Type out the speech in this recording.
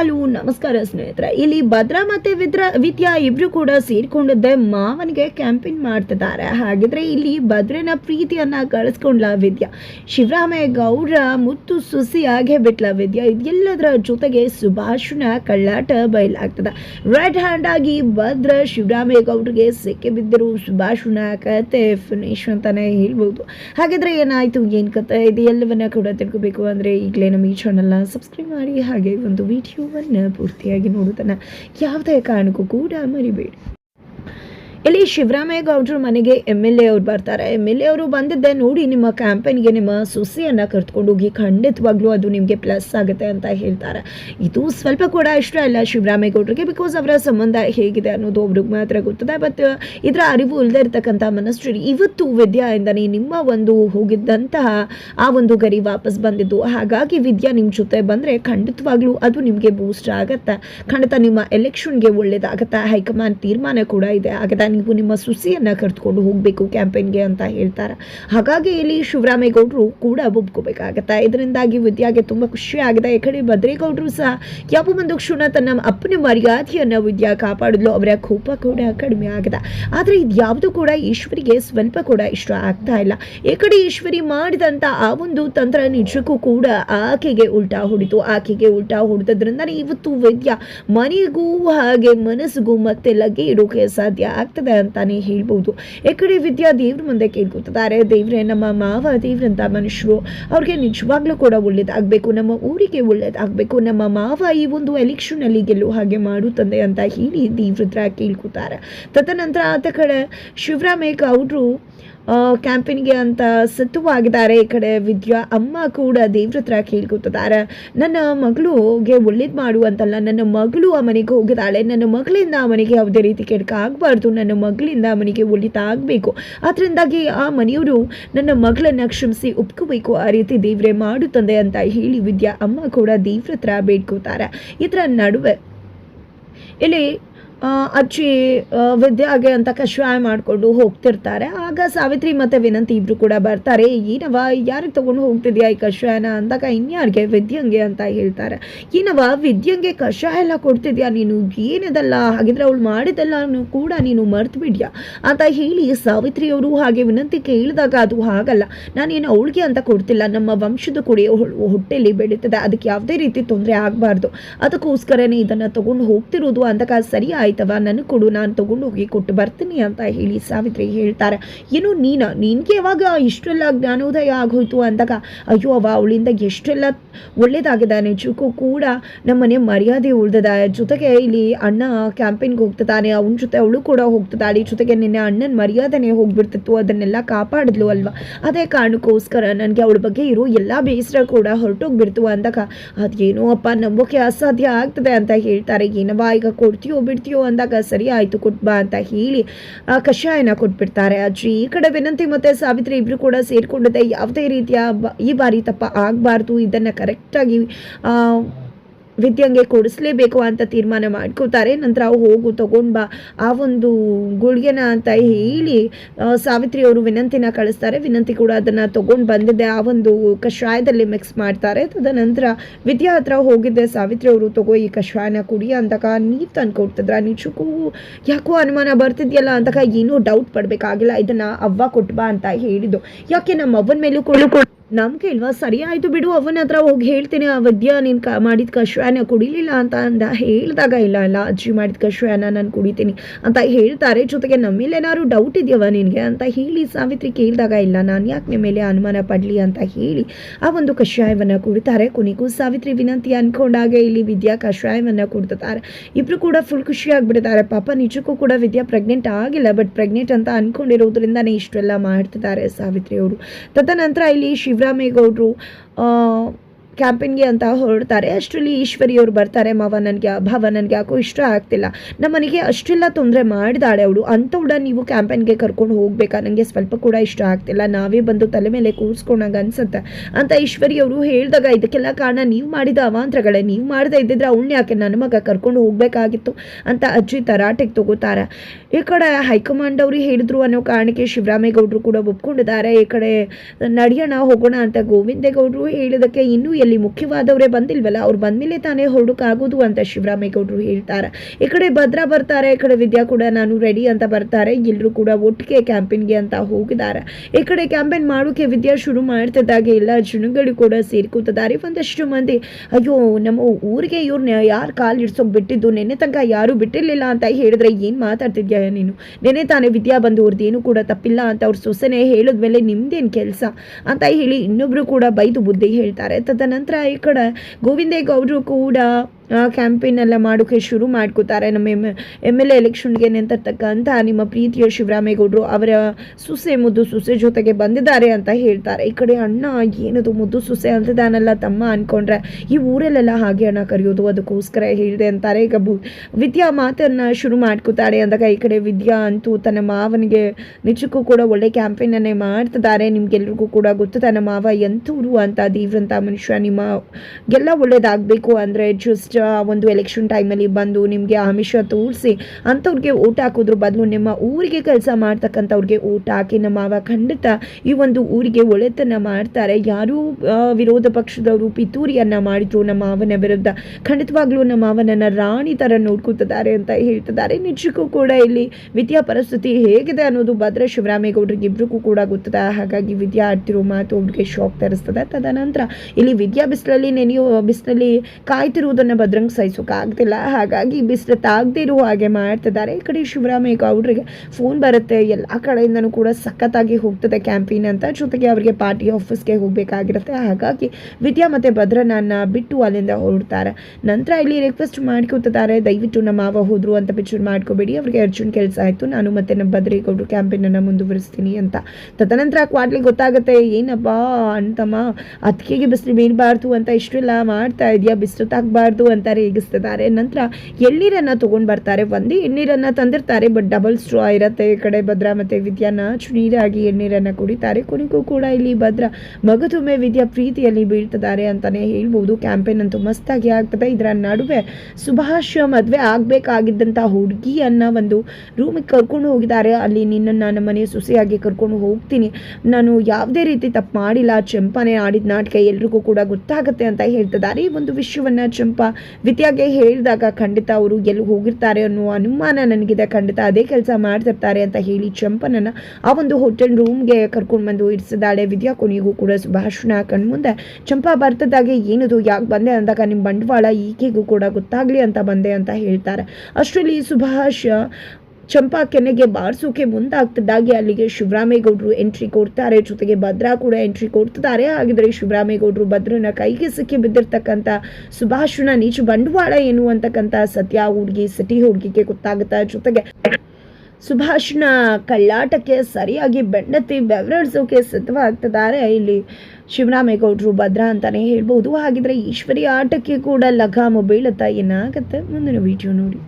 Hello ನಮಸ್ಕಾರ ಸ್ನೇಹಿತರೆ. ಇಲ್ಲಿ ಭದ್ರಾ ಮತ್ತೆ ವಿದ್ರ ವಿದ್ಯಾ ಇಬ್ರು ಕೂಡ ಸೇರ್ಕೊಂಡಿದ್ದೆ. ಮಾವನಿಗೆ ಕ್ಯಾಂಪೇನ್ ಮಾಡ್ತಿದ್ದಾರೆ. ಹಾಗಿದ್ರೆ ಇಲ್ಲಿ ಭದ್ರನ ಪ್ರೀತಿಯನ್ನ ಗಳಿಸ್ಕೊಂಡ್ಲ ವಿದ್ಯಾ. ಶಿವರಾಮೇಗೌಡರ ಮುತ್ತು ಸುಸಿಯಾಗೆ ಬಿಟ್ಲ ವಿದ್ಯಾ. ಇದೆಲ್ಲದರ ಜೊತೆಗೆ ಸುಭಾಷನ ಕಳ್ಳಾಟ ಬಯಲಾಗ್ತದ. ರೆಡ್ ಹ್ಯಾಂಡ್ ಆಗಿ ಭದ್ರ ಶಿವರಾಮೇಗೌಡರಿಗೆ ಸಿಕ್ಕಿ ಬಿದ್ದರು ಸುಭಾಷನ ಕತೆ ಫಿನಿಶ್ ಅಂತಾನೆ ಹೇಳ್ಬೋದು. ಹಾಗಿದ್ರೆ ಏನಾಯ್ತು? ಏನ್ ಕತೆ ಇದೆಲ್ಲವನ್ನ ಕೂಡ ತಿಳ್ಕೊಬೇಕು. ಅಂದ್ರೆ ಈಗಲೇ ನಮ್ಮ ಈ ಚಾನಲ್ನ ಸಬ್ಸ್ಕ್ರೈಬ್ ಮಾಡಿ. ಹಾಗೆ ಒಂದು ವಿಡಿಯೋವನ್ನು ಪೂರ್ತಿಯಾಗಿ ನೋಡೋದನ್ನು ಯಾವುದೇ ಕಾರಣಕ್ಕೂ ಕೂಡ ಮರಿಬೇಡಿ. ಇಲ್ಲಿ ಶಿವರಾಮೇಗೌಡರು ಮನೆಗೆ ಎಂ ಎಲ್ ಎ ಅವ್ರು ಬರ್ತಾರೆ. ಎಂ ಎಲ್ ಎ ಅವರು ಬಂದಿದ್ದೆ ನೋಡಿ ನಿಮ್ಮ ಕ್ಯಾಂಪೇನ್ಗೆ ನಿಮ್ಮ ಸೊಸೆಯನ್ನು ಕರೆದುಕೊಂಡು ಹೋಗಿ ಖಂಡಿತವಾಗ್ಲೂ ಅದು ನಿಮಗೆ ಪ್ಲಸ್ ಆಗುತ್ತೆ ಅಂತ ಹೇಳ್ತಾರೆ. ಇದು ಸ್ವಲ್ಪ ಕೂಡ ಇಷ್ಟ ಇಲ್ಲ ಶಿವರಾಮೇಗೌಡರಿಗೆ ಬಿಕಾಸ್ ಅವರ ಸಂಬಂಧ ಹೇಗಿದೆ ಅನ್ನೋದು ಒಬ್ರಿಗೆ ಮಾತ್ರ ಗೊತ್ತದೆ. ಬಟ್ ಇದರ ಅರಿವು ಇಲ್ಲದೆ ಇರತಕ್ಕಂಥ ಮನಸ್ಸು ಇವತ್ತು ವಿದ್ಯಾ ಎಂದನೇ ನಿಮ್ಮ ಒಂದು ಹೋಗಿದ್ದಂತಹ ಆ ಒಂದು ಗರಿ ವಾಪಸ್ ಬಂದಿದ್ದು. ಹಾಗಾಗಿ ವಿದ್ಯಾ ನಿಮ್ಮ ಜೊತೆ ಬಂದರೆ ಖಂಡಿತವಾಗ್ಲೂ ಅದು ನಿಮಗೆ ಬೂಸ್ಟ್ ಆಗುತ್ತೆ. ಖಂಡಿತ ನಿಮ್ಮ ಎಲೆಕ್ಷನ್ಗೆ ಒಳ್ಳೇದಾಗತ್ತೆ. ಹೈಕಮಾಂಡ್ ತೀರ್ಮಾನ ಕೂಡ ಇದೆ. ಆಗತ್ತೆ ನೀವು ನಿಮ್ಮ ಸುಸಿಯನ್ನು ಕರೆದುಕೊಂಡು ಹೋಗಬೇಕು ಕ್ಯಾಂಪೇನ್ಗೆ ಅಂತ ಹೇಳ್ತಾರೆ. ಹಾಗಾಗಿ ಇಲ್ಲಿ ಶಿವರಾಮೇಗೌಡರು ಕೂಡ ಒಪ್ಕೋಬೇಕಾಗತ್ತೆ ಇದರಿಂದಾಗಿ ವಿದ್ಯಾಗೆ ತುಂಬ ಖುಷಿ ಆಗಿದೆ. ಈ ಕಡೆ ಭದ್ರೇಗೌಡರು ಸಹ ಯಾವ ಒಂದು ಕ್ಷಣ ತನ್ನ ಅಪ್ಪನ ಮರ್ಯಾದೆಯನ್ನು ವಿದ್ಯಾ ಕಾಪಾಡಿದ್ಲು. ಅವರ ಕೋಪ ಕೂಡ ಕಡಿಮೆ ಆಗಿದೆ. ಆದರೆ ಇದ್ಯಾವುದು ಕೂಡ ಈಶ್ವರಿಗೆ ಸ್ವಲ್ಪ ಕೂಡ ಇಷ್ಟ ಆಗ್ತಾ ಇಲ್ಲ. ಈ ಕಡೆ ಈಶ್ವರಿ ಮಾಡಿದಂಥ ಆ ಒಂದು ತಂತ್ರ ನಿಜಕ್ಕೂ ಕೂಡ ಆಕೆಗೆ ಉಲ್ಟಾ ಹೊಡಿತು. ಆಕೆಗೆ ಉಲ್ಟಾ ಹೊಡೆದ್ರಿಂದ ಇವತ್ತು ವಿದ್ಯಾ ಮನೆಗೂ ಹಾಗೆ ಮನಸ್ಸಿಗೂ ಮತ್ತೆ ಲಗ್ಗೆ ಇಡೋಕೆ ಸಾಧ್ಯ ಆಗ್ತದೆ ಅಂತಾನೆ ಹೇಳ್ಬೋದು. ಈ ಕಡೆ ವಿದ್ಯಾ ದೇವ್ರ ಮುಂದೆ ಕೇಳ್ಕೊತಿದ್ದಾರೆ. ದೇವ್ರೆ, ನಮ್ಮ ಮಾವ ದೇವ್ರಂಥ ಮನುಷ್ಯರು, ಅವ್ರಿಗೆ ನಿಜವಾಗ್ಲೂ ಕೂಡ ಒಳ್ಳೇದಾಗಬೇಕು. ನಮ್ಮ ಊರಿಗೆ ಒಳ್ಳೇದಾಗಬೇಕು. ನಮ್ಮ ಮಾವ ಈ ಒಂದು ಎಲೆಕ್ಷನಲ್ಲಿ ಗೆಲ್ಲುವ ಹಾಗೆ ಮಾಡು ಅಂತ ಹೇಳಿ ದೇವ್ರ ಹತ್ರ ಕೇಳ್ಕೊತಾರೆ. ತದನಂತರ ಆತ ಕಡೆ ಶಿವರಾಮೇಗೌಡರು ಕ್ಯಾಂಪೇನ್ಗೆ ಅಂತ ಸತ್ತುವಾಗಿದ್ದಾರೆ. ಈ ಕಡೆ ವಿದ್ಯಾ ಅಮ್ಮ ಕೂಡ ದೇವ್ರ ಹತ್ರ ಕೇಳ್ಕೊತಿದ್ದಾರೆ. ನನ್ನ ಮಗಳುಗೆ ಒಳ್ಳೇದು ಮಾಡು ಅಂತಲ್ಲ. ನನ್ನ ಮಗಳು ಆ ಮನೆಗೆ ಹೋಗಿದ್ದಾಳೆ. ನನ್ನ ಮಗಳಿಂದ ಆ ಮನೆಗೆ ಯಾವುದೇ ರೀತಿ ಕೆಡಕ ಆಗಬಾರ್ದು. ನನ್ನ ಮಗಳಿಂದ ಆ ಮನೆಗೆ ಅದರಿಂದಾಗಿ ಆ ಮನೆಯವರು ನನ್ನ ಮಗಳನ್ನ ಕ್ಷಮಿಸಿ ಒಪ್ಕೋಬೇಕು. ಆ ರೀತಿ ದೇವ್ರೆ ಮಾಡು ತಂದೆ ಅಂತ ಹೇಳಿ ವಿದ್ಯಾ ಅಮ್ಮ ಕೂಡ ದೇವ್ರ ಹತ್ರ ಬೇಡ್ಕೋತಾರೆ. ಇದರ ನಡುವೆ ಇಲ್ಲಿ ಆ, ವಿದ್ಯಾಗೆ ಅಂತ ಕಷಾಯ ಮಾಡಿಕೊಂಡು ಹೋಗ್ತಿರ್ತಾರೆ. ಆಗ ಸಾವಿತ್ರಿ ಮತ್ತು ವಿನಂತಿ ಇಬ್ಬರು ಕೂಡ ಬರ್ತಾರೆ. ಏನವ ಯಾರಿಗೆ ತೊಗೊಂಡು ಹೋಗ್ತಿದ್ಯಾ ಈ ಕಷಾಯನ ಅಂದಾಗ ಇನ್ಯಾರಿಗೆ? ವಿದ್ಯಂಗೆ ಅಂತ ಹೇಳ್ತಾರೆ. ಏನವ ವಿದ್ಯಂಗೆ ಕಷಾಯ ಎಲ್ಲ ಕೊಡ್ತಿದ್ಯಾ ನೀನು? ಏನದಲ್ಲ? ಹಾಗಿದ್ರೆ ಅವಳು ಮಾಡಿದೆಲ್ಲ ಕೂಡ ನೀನು ಮರ್ತು ಬಿಡ್ಯಾ ಅಂತ ಹೇಳಿ ಸಾವಿತ್ರಿಯವರು ಹಾಗೆ ವಿನಂತಿ ಕೇಳಿದಾಗ ಅದು ಹಾಗಲ್ಲ. ನಾನೇನು ಅವಳಿಗೆ ಅಂತ ಕೊಡ್ತಿಲ್ಲ. ನಮ್ಮ ವಂಶದ ಕುಡಿ ಹೊಟ್ಟೆಯಲ್ಲಿ ಬೆಳೀತದೆ. ಅದಕ್ಕೆ ಯಾವುದೇ ರೀತಿ ತೊಂದರೆ ಆಗಬಾರ್ದು. ಅದಕ್ಕೋಸ್ಕರನೇ ಇದನ್ನು ತೊಗೊಂಡು ಹೋಗ್ತಿರೋದು. ಅಂದಾಗ ಸರಿ ಆಯ್ತವ? ನನಗೆ ಕೊಡು, ನಾನು ತಗೊಂಡು ಹೋಗಿ ಕೊಟ್ಟು ಬರ್ತೀನಿ ಅಂತ ಹೇಳಿ ಸಾವಿತ್ರಿ ಹೇಳ್ತಾರೆ. ಏನು ನೀನ, ನಿನ್ಗೆ ಯಾವಾಗ ಇಷ್ಟೆಲ್ಲ ಜ್ಞಾನೋದಯ ಆಗೋಯ್ತು ಅಂದಾಗ, ಅಯ್ಯೋ ಅವ ಅವಳಿಂದ ಎಷ್ಟೆಲ್ಲ ಒಳ್ಳೇದಾಗಿದ್ದಾನೆ ನಿಜಕ್ಕೂ ಕೂಡ ನಮ್ಮನೆ ಮರ್ಯಾದೆ ಉಳ್ದದ. ಜೊತೆಗೆ ಇಲ್ಲಿ ಅಣ್ಣ ಕ್ಯಾಂಪೇನ್ಗೆ ಹೋಗ್ತಿದ್ದಾನೆ, ಅವನ ಜೊತೆ ಅವಳು ಕೂಡ ಹೋಗ್ತಿದ್ದಾಳೆ. ಜೊತೆಗೆ ನಿನ್ನೆ ಅಣ್ಣನ ಮರ್ಯಾದೆನೇ ಹೋಗ್ಬಿಡ್ತಿತ್ತು, ಅದನ್ನೆಲ್ಲ ಕಾಪಾಡಿದ್ಲು ಅಲ್ವಾ? ಅದೇ ಕಾರಣಕ್ಕೋಸ್ಕರ ನನಗೆ ಅವಳ ಬಗ್ಗೆ ಇರೋ ಎಲ್ಲ ಬೇಸರ ಕೂಡ ಹೊರಟೋಗ್ಬಿಡ್ತು ಅಂದಾಗ, ಅದೇನೋ ಅಪ್ಪ ನಂಬೋಕೆ ಅಸಾಧ್ಯ ಆಗ್ತದೆ ಅಂತ ಹೇಳ್ತಾರೆ. ಏನವ್ವ ಈಗ ಕೊಡ್ತೀಯೋ ಬಿಡ್ತೀಯೋ ಅಂದಾಗ ಸರಿ ಆಯಿತು ಕೊಟ್ಬಾ ಅಂತ ಹೇಳಿ, ಆ, ಕಷಾಯನ ಕೊಟ್ಬಿಡ್ತಾರೆ ಅಜ್ಜಿ. ಈ ಕಡೆ ವಿನಂತಿ ಮತ್ತು ಸಾವಿತ್ರಿ ಇಬ್ರು ಕೂಡ ಸೇರಿಕೊಂಡಿದೆ ಯಾವುದೇ ರೀತಿಯ ಈ ಬಾರಿ ತಪ್ಪ ಆಗಬಾರ್ದು. ಇದನ್ನು ಕರೆಕ್ಟಾಗಿ ವಿದ್ಯಂಗೆ ಕೊಡಿಸ್ಲೇಬೇಕು ಅಂತ ತೀರ್ಮಾನ ಮಾಡ್ಕೋತಾರೆ ನಂತರ ಅವು ಹೋಗು, ತಗೊಂಡು ಬಾ, ಆ ಒಂದು ಗುಳಿಗೆನ ಅಂತ ಹೇಳಿ ಸಾವಿತ್ರಿ ಅವರು ವಿನಂತಿನ ಕಳಿಸ್ತಾರೆ. ವಿನಂತಿ ಕೂಡ ಅದನ್ನು ತಗೊಂಡು ಬಂದಿದ್ದೆ ಆ ಒಂದು ಕಷಾಯದಲ್ಲಿ ಮಿಕ್ಸ್ ಮಾಡ್ತಾರೆ. ತದನಂತರ ವಿದ್ಯಾ ಹತ್ರ ಹೋಗಿದ್ದೆ. ಸಾವಿತ್ರಿ ಅವರು, ತಗೋ, ಈ ಕಷಾಯನ ಕುಡಿ ಅಂತಕ, ನೀವು ತಂದು ಕೊಡ್ತಿದ್ರ ನಿಜಕ್ಕೂ ಯಾಕೋ ಅನುಮಾನ ಬರ್ತಿದ್ಯಲ್ಲ ಅಂತಕ ಏನೂ ಡೌಟ್ ಪಡಬೇಕಾಗಿಲ್ಲ. ಇದನ್ನು ಅವ್ವ ಕೊಟ್ಬಾ ಅಂತ ಹೇಳಿದ್ದು. ಯಾಕೆ ನಮ್ಮ ಅವ್ವನ ಮೇಲೂ ಕೂಡ ನಮ್ಗೆ ಇಲ್ವಾ? ಸರಿ ಆಯ್ತು ಬಿಡು, ಅವನ ಹತ್ರ ಹೋಗಿ ಹೇಳ್ತೀನಿ. ಆ ವಿದ್ಯಾ, ನೀನು ಕ ಮಾಡಿದ ಕಷಾಯನ ಕುಡಿಲಿಲ್ಲ ಅಂತ ಅಂದ ಹೇಳಿದಾಗ, ಇಲ್ಲ ಅಲ್ಲ ಅಜ್ಜಿ ಮಾಡಿದ ಕಷಾಯನ ನಾನು ಕುಡಿತೀನಿ ಅಂತ ಹೇಳ್ತಾರೆ. ಜೊತೆಗೆ ನಮ್ಮೇಲೆ ಏನಾದ್ರು ಡೌಟ್ ಇದೆಯವ ನಿನಗೆ ಅಂತ ಹೇಳಿ ಸಾವಿತ್ರಿ ಕೇಳಿದಾಗ, ಇಲ್ಲ, ನಾನು ಯಾಕೆ ನಿಮ್ಮ ಮೇಲೆ ಅನುಮಾನ ಪಡಲಿ ಅಂತ ಹೇಳಿ ಆ ಒಂದು ಕಷಾಯವನ್ನು ಕುಡಿತಾರೆ. ಕೊನೆಗೂ ಸಾವಿತ್ರಿ ವಿನಂತಿ ಅನ್ಕೊಂಡಾಗ ಇಲ್ಲಿ ವಿದ್ಯಾ ಕಷಾಯವನ್ನು ಕುಡ್ತಾರೆ ಇಬ್ರು ಕೂಡ ಫುಲ್ ಖುಷಿಯಾಗ್ಬಿಡ್ತಾರೆ ಪಾಪ ನಿಜಕ್ಕೂ ಕೂಡ ವಿದ್ಯಾ ಪ್ರೆಗ್ನೆಂಟ್ ಆಗಿಲ್ಲ ಬಟ್ ಪ್ರೆಗ್ನೆಂಟ್ ಅಂತ ಅಂದ್ಕೊಂಡಿರೋದ್ರಿಂದನೇ ಇಷ್ಟೆಲ್ಲ ಮಾಡ್ತಿದ್ದಾರೆ ಸಾವಿತ್ರಿ ಅವರು. ತದನಂತರ ಇಲ್ಲಿ ಶಿವರಾಮೇಗೌಡರು ಕ್ಯಾಂಪೇನ್ಗೆ ಅಂತ ಹೊರಡ್ತಾರೆ. ಅಷ್ಟರಲ್ಲಿ ಈಶ್ವರಿ ಅವ್ರು ಬರ್ತಾರೆ ಮಾವ ನನಗೆ ಭಾವ ನನಗೆ ಯಾಕೋ ಇಷ್ಟ ಆಗ್ತಿಲ್ಲ. ನಮ್ಮನೆಗೆ ಅಷ್ಟೆಲ್ಲ ತೊಂದರೆ ಮಾಡಿದಾಳೆ ಅವಳು. ಅಂಥವಳ ನೀವು ಕ್ಯಾಂಪೇನ್ಗೆ ಕರ್ಕೊಂಡು ಹೋಗ್ಬೇಕಾ? ನನಗೆ ಸ್ವಲ್ಪ ಕೂಡ ಇಷ್ಟ ಆಗ್ತಿಲ್ಲ. ನಾವೇ ಬಂದು ತಲೆ ಮೇಲೆ ಕೂರಿಸ್ಕೊಂಡಂಗೆ ಅನ್ಸುತ್ತೆ ಅಂತ ಈಶ್ವರಿ ಅವರು ಹೇಳಿದಾಗ ಇದಕ್ಕೆಲ್ಲ ಕಾರಣ ನೀವು ಮಾಡಿದ ಅವಾಂತರಗಳೇ. ನೀವು ಮಾಡದೇ ಇದ್ದಿದ್ರೆ ಅವಳನ್ನ ಯಾಕೆ ನನ್ನ ಮಗ ಕರ್ಕೊಂಡು ಹೋಗಬೇಕಾಗಿತ್ತು ಅಂತ ಅಜ್ಜಿ ತರಾಟೆಗೆ ತಗೋತಾರೆ. ಈ ಕಡೆ ಹೈಕಮಾಂಡ್ ಅವ್ರಿಗೆ ಹೇಳಿದ್ರು ಅನ್ನೋ ಕಾರಣಕ್ಕೆ ಶಿವರಾಮೇಗೌಡರು ಕೂಡ ಒಪ್ಕೊಂಡಿದ್ದಾರೆ. ಈ ಕಡೆ ನಡೆಯೋಣ, ಹೋಗೋಣ ಅಂತ ಗೋವಿಂದೇಗೌಡರು ಹೇಳಿದಕ್ಕೆ ಇನ್ನೂ ಎಲ್ಲಿ ಮುಖ್ಯವಾದವರೇ ಬಂದಿಲ್ವಲ್ಲ, ಅವ್ರು ಬಂದ್ಮೇಲೆ ತಾನೇ ಹೊರಡಕ್ಕಾಗೋದು ಅಂತ ಶಿವರಾಮೇಗೌಡರು ಹೇಳ್ತಾರೆ. ಈ ಕಡೆ ಭದ್ರಾ ಬರ್ತಾರೆ, ಈ ಕಡೆ ವಿದ್ಯಾ ಕೂಡ ನಾನು ರೆಡಿ ಅಂತ ಬರ್ತಾರೆ ಎಲ್ಲರೂ ಕೂಡ ಒಟ್ಟಿಗೆ ಕ್ಯಾಂಪೇನ್ಗೆ ಅಂತ ಹೋಗಿದ್ದಾರೆ. ಈ ಕಡೆ ಕ್ಯಾಂಪೇನ್ ಮಾಡೋಕೆ ವಿದ್ಯಾ ಶುರು ಮಾಡ್ತಿದ್ದಾಗೆ ಎಲ್ಲ ಜನಗಳು ಕೂಡ ಸೇರ್ಕೊತಿದ್ದಾರೆ. ಒಂದಷ್ಟು ಮಂದಿ, ಅಯ್ಯೋ, ನಮ್ಮ ಊರಿಗೆ ಇವ್ರನ್ನ ಯಾರು ಕಾಲು ಇಡ್ಸೋಕೆ ಬಿಟ್ಟಿದ್ದು, ನಿನ್ನೆ ತನಕ ಯಾರು ಬಿಟ್ಟಿರಲಿಲ್ಲ ಅಂತ ಹೇಳಿದ್ರೆ ಏನು ಮಾತಾಡ್ತಿದ್ಯಾ ನೀನು. ನೆನೆ ತಾನೇ ವಿದ್ಯಾ ಬಂದು ಅವ್ರದ್ದು ಏನು ಕೂಡ ತಪ್ಪಿಲ್ಲ ಅಂತ ಅವ್ರ ಸೊಸೆನೆ ಹೇಳಿದ್ಮೇಲೆ ನಿಮ್ದೇನು ಕೆಲಸ? ಅಂತ ಹೇಳಿ ಇನ್ನೊಬ್ಬರು ಕೂಡ ಬೈದು ಬುದ್ಧಿ ಹೇಳ್ತಾರೆ. ತದನಂತರ ಈ ಕಡೆ ಗೋವಿಂದೇಗೌಡರು ಕೂಡ ಕ್ಯಾಂಪೇನ್ ಎಲ್ಲ ಮಾಡೋಕೆ ಶುರು ಮಾಡ್ಕೋತಾರೆ. ನಮ್ಮ ಎಂ ಎಂ ಎಲ್ ಎ ಎಲೆಕ್ಷನ್ಗೆ ನಿಂತಿರ್ತಕ್ಕಂಥ ನಿಮ್ಮ ಪ್ರೀತಿಯ ಶಿವರಾಮೇಗೌಡರು ಅವರ ಸೊಸೆ ಮುದ್ದು ಸುಸೆ ಜೊತೆಗೆ ಬಂದಿದ್ದಾರೆ ಅಂತ ಹೇಳ್ತಾರೆ. ಈ ಕಡೆ ಅಣ್ಣ ಏನದು ಮುದ್ದು ಸುಸೆ ಅಂತಿದ್ದಾನಲ್ಲ ತಮ್ಮ ಅನ್ಕೊಂಡ್ರೆ ಈ ಊರಲ್ಲೆಲ್ಲ ಹಾಗೆ ಅಣ್ಣ ಕರೆಯೋದು ಅದಕ್ಕೋಸ್ಕರ ಹೇಳಿದೆ ಅಂತಾರೆ. ಈಗ ಬು ವಿದ್ಯಾ ಮಾತನ್ನು ಶುರು ಮಾಡ್ಕೋತಾಳೆ ಅಂದಾಗ ಈ ಕಡೆ ವಿದ್ಯಾ ಅಂತೂ ತನ್ನ ಮಾವನಿಗೆ ನಿಜಕ್ಕೂ ಕೂಡ ಒಳ್ಳೆ ಕ್ಯಾಂಪೇನನ್ನೇ ಮಾಡ್ತಿದ್ದಾರೆ. ನಿಮ್ಗೆಲ್ರಿಗೂ ಕೂಡ ಗೊತ್ತು, ತನ್ನ ಮಾವ ಎಂಥವ್ರು ಅಂತ ದೇವ್ರಂತ ಮನುಷ್ಯ, ನಿಮ್ಮ ಎಲ್ಲ ಒಳ್ಳೇದಾಗಬೇಕು ಅಂದರೆ ಜಸ್ಟ್ ಒಂದು ಎಲೆಕ್ಷನ್ ಟೈಮಲ್ಲಿ ಬಂದು ನಿಮಗೆ ಆಮಿಷ ತೋರಿಸಿ ಅಂಥವ್ರಿಗೆ ಓಟ್ ಹಾಕೋದ್ರ ಬದಲು ನಿಮ್ಮ ಊರಿಗೆ ಕೆಲಸ ಮಾಡ್ತಕ್ಕಂಥವ್ರಿಗೆ ಓಟ್ ಹಾಕಿ ನಮ್ಮ ಮಾವ ಖಂಡಿತ ಈ ಒಂದು ಊರಿಗೆ ಒಳೆತನ ಮಾಡ್ತಾರೆ. ಯಾರೂ ವಿರೋಧ ಪಕ್ಷದವರು ಪಿತೂರಿಯನ್ನ ಮಾಡಿದ್ರು ನಮ್ಮ ಮಾವನ ವಿರುದ್ಧ. ಖಂಡಿತವಾಗ್ಲೂ ನಮ್ಮ ಮಾವನನ್ನ ರಾಣಿ ಥರ ನೋಡ್ಕೊತಿದ್ದಾರೆ ಅಂತ ಹೇಳ್ತಿದ್ದಾರೆ. ನಿಜಕ್ಕೂ ಕೂಡ ಇಲ್ಲಿ ವಿದ್ಯಾ ಪರಿಸ್ಥಿತಿ ಹೇಗಿದೆ ಅನ್ನೋದು ಭದ್ರ ಶಿವರಾಮೇಗೌಡರಿಗೆ ಇಬ್ಬರಿಗೂ ಕೂಡ ಗೊತ್ತದೆ. ಹಾಗಾಗಿ ವಿದ್ಯಾ ಆಡ್ತಿರೋ ಮಾತು ಅವ್ರಿಗೆ ಶಾಕ್ ತರಿಸ್ತದೆ. ತದನಂತರ ಇಲ್ಲಿ ವಿದ್ಯಾ ಬಿಸಿಲಲ್ಲಿ ನೆನೆಯೋ, ಬಿಸಿಲಲ್ಲಿ ಕಾಯ್ತಿರುವುದನ್ನು ಭದ್ರಂಗ್ ಸಹಿಸೋಕ್ಕಾಗ್ತಿಲ್ಲ ಹಾಗಾಗಿ ಬಿಸಿಲು ತಾಗದೇ ಇರೋ ಹಾಗೆ ಮಾಡ್ತಿದ್ದಾರೆ ಈ ಕಡೆ ಶಿವರಾಮೇಗೌಡರಿಗೆ ಫೋನ್ ಬರುತ್ತೆ. ಎಲ್ಲ ಕಡೆಯಿಂದನೂ ಕೂಡ ಸಖತ್ತಾಗಿ ಹೋಗ್ತದೆ ಕ್ಯಾಂಪೇನ್ ಅಂತ. ಜೊತೆಗೆ ಅವರಿಗೆ ಪಾರ್ಟಿ ಆಫೀಸ್ಗೆ ಹೋಗಬೇಕಾಗಿರುತ್ತೆ. ಹಾಗಾಗಿ ವಿದ್ಯಾ ಮತ್ತು ಭದ್ರನನ್ನ ಬಿಟ್ಟು ಅಲ್ಲಿಂದ ಹೊರಡ್ತಾರೆ. ನಂತರ ಇಲ್ಲಿ ರಿಕ್ವೆಸ್ಟ್ ಮಾಡ್ಕೊತಿದ್ದಾರೆ. ದಯವಿಟ್ಟು ನಮ್ಮ ಮಾವ ಹೋದ್ರು ಅಂತ ಪಿಕ್ಚರ್ ಮಾಡ್ಕೋಬೇಡಿ. ಅವ್ರಿಗೆ ಅರ್ಜುನ್ ಕೆಲಸ ಆಯಿತು. ನಾನು ಮತ್ತೆ ನಮ್ಮ ಭದ್ರೇಗೌಡರು ಕ್ಯಾಂಪೇನನ್ನು ಮುಂದುವರಿಸ್ತೀನಿ ಅಂತ. ತದನಂತರ ಕ್ವಾಟ್ಲಿ ಗೊತ್ತಾಗುತ್ತೆ. ಏನಪ್ಪ ಅಂತಮ್ಮ, ಅತ್ತಿಗೆಗೆ ಬಿಸಿಲು ಬೀಳಬಾರ್ದು ಅಂತ ಇಷ್ಟೆಲ್ಲ ಮಾಡ್ತಾ ಇದೆಯಾ? ಬಿಸಿಲು ತಾಗಬಾರ್ದು ಅಂತ. ರೇಗಿಸ್ತಿದ್ದಾರೆ ನಂತರ ಎಳ್ನೀರನ್ನು ತೊಗೊಂಡು ಬರ್ತಾರೆ. ಒಂದು ಎಳ್ನೀರನ್ನು ತಂದಿರ್ತಾರೆ ಬಟ್ ಡಬಲ್ ಸ್ಟ್ರಾ ಇರುತ್ತೆ ಈ ಕಡೆ ಭದ್ರಾ ಮತ್ತು ವಿದ್ಯಾನ. ನೀರಾಗಿ ಎಳ್ನೀರನ್ನು ಕುಡಿತಾರೆ. ಕೊನೆಗೂ ಕೂಡ ಇಲ್ಲಿ ಭದ್ರ ಮಗದೊಮ್ಮೆ ವಿದ್ಯಾ ಪ್ರೀತಿಯಲ್ಲಿ ಬೀಳ್ತಿದ್ದಾರೆ ಅಂತಲೇ ಹೇಳ್ಬೋದು. ಕ್ಯಾಂಪೇನ್ ಅಂತೂ ಮಸ್ತಾಗಿ ಆಗ್ತದೆ. ಇದರ ನಡುವೆ ಸುಭಾಷ್ ಮದುವೆ ಆಗಬೇಕಾಗಿದ್ದಂಥ ಹುಡುಗಿಯನ್ನು ಒಂದು ರೂಮಿಗೆ ಕರ್ಕೊಂಡು ಹೋಗಿದ್ದಾರೆ. ಅಲ್ಲಿ ನಿನ್ನನ್ನು ನನ್ನ ಮನೆ ಸೊಸೆಯಾಗಿ ಕರ್ಕೊಂಡು ಹೋಗ್ತೀನಿ. ನಾನು ಯಾವುದೇ ರೀತಿ ತಪ್ಪು ಮಾಡಿಲ್ಲ. ಚಂಪಾನೇ ಆಡಿದ ನಾಟಕ ಎಲ್ರಿಗೂ ಕೂಡ ಗೊತ್ತಾಗುತ್ತೆ ಅಂತ ಹೇಳ್ತಿದ್ದಾರೆ. ಈ ಒಂದು ವಿಷಯವನ್ನು ಚಂಪಾ ವಿದ್ಯಾಗೆ ಹೇಳಿದಾಗ ಖಂಡಿತ ಅವರು ಎಲ್ಲಿ ಹೋಗಿರ್ತಾರೆ ಅನ್ನೋ ಅನುಮಾನ ನನಗಿದೆ. ಖಂಡಿತ ಅದೇ ಕೆಲಸ ಮಾಡ್ತಿರ್ತಾರೆ ಅಂತ ಹೇಳಿ ಚಂಪನನ್ನ ಆ ಒಂದು ಹೋಟೆಲ್ ರೂಮ್ಗೆ ಕರ್ಕೊಂಡು ಬಂದು ಇರಿಸಿದಾಳೆ ವಿದ್ಯಾ ಕೊನೆಗೂ ಕೂಡ ಸುಭಾಷಣ ಕಣ್ಮುಂದೆ, ಚಂಪಾ, ಬರ್ತದಾಗೆ ಏನದು? ಯಾಕೆ ಬಂದೆ ಅಂದಾಗ ನಿಮ್ಮ ಬಂಡವಾಳ ಈಕೆಗೂ ಕೂಡ ಗೊತ್ತಾಗ್ಲಿ ಅಂತ ಬಂದೆ ಅಂತ ಹೇಳ್ತಾರೆ. ಅಷ್ಟರಲ್ಲಿ ಸುಭಾಷ್ ಚಂಪಾ ಕೆನೆಗೆ ಬಾರಿಸೋಕೆ ಮುಂದಾಗ್ತಿದ್ದಾಗೆ ಅಲ್ಲಿಗೆ ಶಿವರಾಮೇಗೌಡರು ಎಂಟ್ರಿ ಕೊಡ್ತಾರೆ. ಜೊತೆಗೆ ಭದ್ರಾ ಕೂಡ ಎಂಟ್ರಿ ಕೊಡ್ತಿದ್ದಾರೆ. ಹಾಗಿದ್ರೆ ಶಿವರಾಮೇಗೌಡರು ಭದ್ರನ ಕೈಗೆ ಸಿಕ್ಕಿ ಬಿದ್ದಿರ್ತಕ್ಕಂಥ ಸುಭಾಷನ ನಿಜ ಬಂಡವಾಳ ಏನು ಅಂತಕ್ಕಂಥ ಸತ್ಯ ಹುಡುಗಿ, ಸಿಟಿ ಹುಡುಗಿಗೆ ಗೊತ್ತಾಗುತ್ತೆ. ಜೊತೆಗೆ ಸುಭಾಷಣ ಕಳ್ಳಾಟಕ್ಕೆ ಸರಿಯಾಗಿ ಬೆಂಡತಿ ಬೆವರಡ್ಸೋಕೆ ಸಿದ್ಧವಾಗ್ತಿದ್ದಾರೆ. ಇಲ್ಲಿ ಶಿವರಾಮೇಗೌಡರು ಭದ್ರಾ ಅಂತಾನೆ ಹೇಳ್ಬೋದು. ಹಾಗಿದ್ರೆ ಈಶ್ವರಿ ಆಟಕ್ಕೆ ಕೂಡ ಲಗಾಮು ಬೀಳುತ್ತಾ ಏನಾಗುತ್ತೆ? ಮುಂದಿನ ವಿಡಿಯೋ ನೋಡಿ.